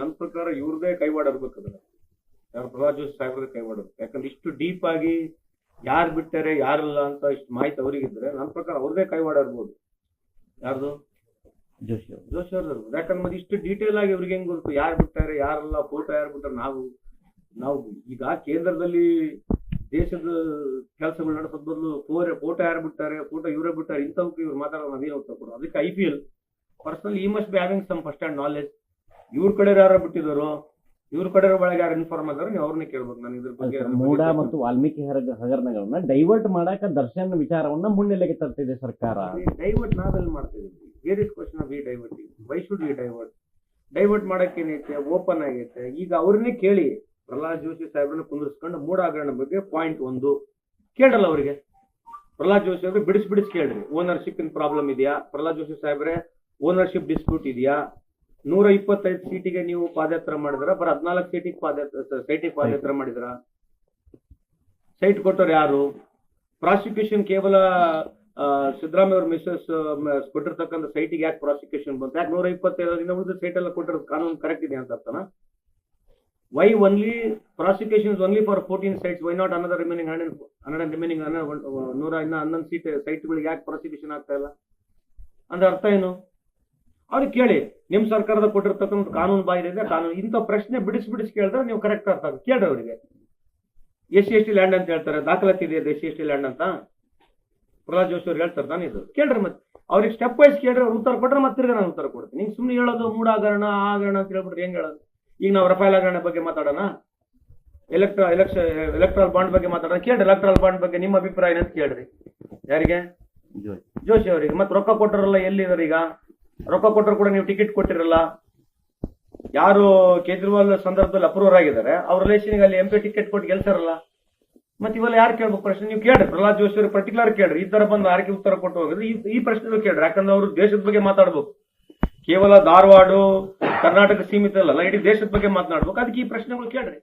ನನ್ನ ಪ್ರಕಾರ ಇವ್ರದೇ ಕೈವಾಡ ಇರ್ಬೇಕು ಅದನ್ನ. ಯಾರು ಪ್ರಹ್ಲಾದ್ ಜೋಶಿ ಸಾಹೇಬ್ರದೇ ಕೈವಾಡ ಇರ್ಬೇಕು. ಯಾಕಂದ್ರೆ ಇಷ್ಟು ಡೀಪ್ ಆಗಿ ಯಾರು ಬಿಟ್ಟಾರೆ ಯಾರಿಲ್ಲ ಅಂತ ಇಷ್ಟು ಮಾಹಿತಿ ಅವರಿಗಿದ್ರೆ ನನ್ನ ಪ್ರಕಾರ ಅವ್ರದೇ ಕೈವಾಡ ಇರ್ಬೋದು. ಯಾರ್ದು? ಜೋಶಿ ಜೋಶಿ ಅವ್ರದ್ದು ಯಾಕಂದ್ರೆ ಮತ್ತೆ ಇಷ್ಟು ಡೀಟೇಲ್ ಆಗಿ ಇವ್ರಿಗೆ ಹೆಂಗ್ ಗೊತ್ತು? ಯಾರು ಬಿಟ್ಟಾರೆ ಯಾರಲ್ಲ ಫೋಟೋ ಯಾರು ಬಿಟ್ಟಾರೆ ನಾವು ನಾವು ಈಗ ಕೇಂದ್ರದಲ್ಲಿ ದೇಶದ ಕೆಲಸಗಳು ನಡೆಸೋದ್ ಬದಲು ಫೋರೆ ಫೋಟೋ ಯಾರು ಬಿಟ್ಟಾರೆ ಫೋಟೋ ಇವರೇ ಬಿಟ್ಟಾರೆ ಇಂಥವಕ್ಕೆ ಇವ್ರು ಮಾತಾಡೋದು ಕೊಡೋದು ಅದಕ್ಕೆ ಐ ಪಿ ಎಲ್ ಪರ್ಸನಲ್ ಈ must be having some first hand knowledge ಇವ್ರ ಕಡೆ ಯಾರು ಬಿಟ್ಟಿದ್ರು ಇವ್ರ ಕಡೆ ಒಳಗೆ ಯಾರು ಇನ್ಫಾರ್ಮ್ ಆದ್ರೆ ನೀವು ಅವ್ರನ್ನೇ ಕೇಳ್ಬೇಕು. ನಾನು ಇದ್ರ ಬಗ್ಗೆ ಮೂಡ ಮತ್ತು ವಾಲ್ಮೀಕಿ ಹಗರಣಗಳನ್ನ ಡೈವರ್ಟ್ ಮಾಡಾಕ ದರ್ಶನ್ ವಿಚಾರವನ್ನ ಮುನ್ನೆಲೆಗೆ ತರ್ತಿದೆ ಸರ್ಕಾರ. ಡೈವರ್ಟ್ ನಾವೆಲ್ಲಿ ಮಾಡ್ತಿದ್ದೀವಿ where is question of divert why should we divert divert ಮಾಡಕ್ ಏನೈತೆ ಓಪನ್ ಆಗೈತೆ. ಈಗ ಅವ್ರನ್ನೇ ಕೇಳಿ ಪ್ರಹ್ಲಾದ್ ಜೋಶಿ ಸಾಹೇಬ್ರನ್ನ ಕುಂದಿರ್ಸ್ಕೊಂಡು ಮೂಡ ಹಗರಣ ಬಗ್ಗೆ ಪಾಯಿಂಟ್ ಒಂದು ಕೇಳಲ್ಲ ಅವರಿಗೆ. ಪ್ರಹ್ಲಾದ್ ಜೋಶಿ ಅವ್ರಿಗೆ ಬಿಡಿಸ್ ಬಿಡಿಸ್ ಕೇಳ್ರಿ. ಓನರ್ಶಿಪ್ ಇನ್ ಪ್ರಾಬ್ಲಮ್ ಇದೆಯಾ? ಪ್ರಹ್ಲಾದ್ ಜೋಶಿ ಸಾಹೇಬ್ರೆ ಓನರ್ಶಿಪ್ ಡಿಸ್ಪ್ಯೂಟ್ ಇದೆಯಾ? ನೂರ ಇಪ್ಪತ್ತೈದು ಸೀಟಿಗೆ ನೀವು ಪಾದಯಾತ್ರೆ ಮಾಡಿದ್ರ? ಬರ ಹದಿನಾಲ್ಕು ಸೀಟಿಗೆ ಪಾದಯಾತ್ರೆ ಸೈಟಿಗೆ ಪಾದಯಾತ್ರೆ ಮಾಡಿದ್ರ? ಸೈಟ್ ಕೊಟ್ಟವ್ರು ಯಾರು? ಪ್ರಾಸಿಕ್ಯೂಷನ್ ಕೇವಲ ಸಿದ್ದರಾಮಯ್ಯ ಅವ್ರ ಮಿಸ್ಸಸ್ ಕೊಟ್ಟಿರ್ತಕ್ಕಂಥ ಸೈಟಿಗೆ ಯಾಕೆ ಪ್ರಾಸಿಕ್ಯೂಷನ್ ಬಂತು? ಯಾಕೆ ನೂರ ಇಪ್ಪತ್ತೈದು ದಿನ ಉಳಿದ ಸೈಟ್ ಎಲ್ಲ ಕೊಟ್ಟಿರೋದು ಕಾನೂನು ಕರೆಕ್ಟ್ ಇದೆ ಅಂತ ಅರ್ಥನಾ? Why only prosecution only for fourteen sites why not another remaining hundred hundred remaining ನೂರ ಇನ್ನ ಹನ್ನೊಂದು ಸೀಟ್, ಸೈಟ್ಗಳಿಗೆ ಯಾಕೆ ಪ್ರಾಸಿಕ್ಯೂಷನ್ ಆಗ್ತಾ ಇಲ್ಲ? ಅಂದ್ರೆ ಅರ್ಥ ಏನು? ಅವ್ರಿಗೆ ಕೇಳಿ. ನಿಮ್ ಸರ್ಕಾರದ ಕೊಟ್ಟಿರ್ತಕ್ಕಂಥ ಕಾನೂನು ಬಾಹಿರ ಇದೆ ಕಾನೂನು ಇಂಥ ಪ್ರಶ್ನೆ ಬಿಡಿಸಿ ಬಿಡಿಸಿ ಕೇಳಿದ್ರೆ ನೀವು ಕರೆಕ್ಟ್ ಅರ್ಥ ಕೇಳ್ರಿ ಅವರಿಗೆ. S C S T land ಅಂತ ಹೇಳ್ತಾರೆ ದಾಖಲಾತಿ ಇದೆ S C S T land ಅಂತ. ಪ್ರಹ್ಲಾದ್ ಜೋಶಿ ಅವ್ರು ಹೇಳ್ತಾರೆ ನಾನು ಇದು. ಕೇಳ್ರಿ ಮತ್ತೆ. ಅವ್ರಿಗೆ ಸ್ಟೆಪ್ ವೈಸ್ ಕೇಳ್ರಿ ಅವ್ರು ಉತ್ತರ ಕೊಟ್ರೆ ಮತ್ತೆ ತಿರ್ಗಾ ನಾನು ಉತ್ತರ ಕೊಡ್ತೀನಿ. ನೀವು ಸುಮ್ಮನೆ ಹೇಳೋದು ಮೂಡಾಗರಣ ಆಗರಣ ಅಂತ ಹೇಳ್ಬಿಟ್ರೆ ಹೆಂಗ್ ಹೇಳೋದು? ಈಗ ನಾವು ರಫೇಲ್ ಹಗರಣ ಬಗ್ಗೆ ಮಾತಾಡೋಣ? ಎಲೆಕ್ಟ್ರಾ ಎಲೆಕ್ಷನ್ ಎಲೆಕ್ಟ್ರಲ್ ಬಾಂಡ್ ಬಗ್ಗೆ ಮಾತಾಡೋಣ? ಕೇಳ್ರಿ ಎಲೆಕ್ಟ್ರಲ್ ಬಾಂಡ್ ಬಗ್ಗೆ ನಿಮ್ಮ ಅಭಿಪ್ರಾಯ ಅಂತ ಕೇಳ್ರಿ. ಯಾರಿಗೆ? ಜೋಶಿ. ಜೋಶಿ ಅವರಿಗೆ. ಮತ್ತೆ ರೊಕ್ಕ ಕೊಟ್ಟರಲ್ಲ ಎಲ್ಲಿದ್ದಾರೆ ಈಗ? ರೊಕ್ಕ ಕೊಟ್ಟರು ಕೂಡ ನೀವು ಟಿಕೆಟ್ ಕೊಟ್ಟಿರಲ್ಲ. ಯಾರು ಕೇಜ್ರಿವಾಲ್ ಸಂದರ್ಭದಲ್ಲಿ ಅಪ್ರೂವರ್ ಆಗಿದ್ದಾರೆ, ಅವ್ರ ರಿಲೇಷನ್ಗೆ ಅಲ್ಲಿ ಎಂ ಪಿ ಟಿಕೆಟ್ ಕೊಟ್ಟು ಗೆಲ್ಸಾರಲ್ಲ ಮತ್ತೆ ಇವೆಲ್ಲ ಯಾರು ಕೇಳ್ಬೇಕು ಪ್ರಶ್ನೆ? ನೀವು ಕೇಳ್ರಿ, ಪ್ರಹ್ಲಾದ್ ಜೋಶಿ ಅವರು ಪರ್ಟಿಕ್ಯುಲರ್ ಕೇಳ್ರಿ. ಈ ತರ ಬಂದು ಯಾರಿಗೆ ಉತ್ತರ ಕೊಟ್ಟು ಹೋಗಿದ್ರೆ, ಈ ಈ ಪ್ರಶ್ನೆ ಕೇಳ್ರಿ. ಯಾಕಂದ್ರೆ ಅವರು ದೇಶದ ಬಗ್ಗೆ ಮಾತಾಡ್ಬೇಕು. ಕೇವಲ ಧಾರವಾಡ, ಕರ್ನಾಟಕ ಸೀಮಿತ ಅಲ್ಲ, ಇಡೀ ದೇಶದ ಬಗ್ಗೆ ಮಾತನಾಡ್ಬೇಕು. ಅದಕ್ಕೆ ಈ ಪ್ರಶ್ನೆಗಳು ಕೇಳ್ರಿ.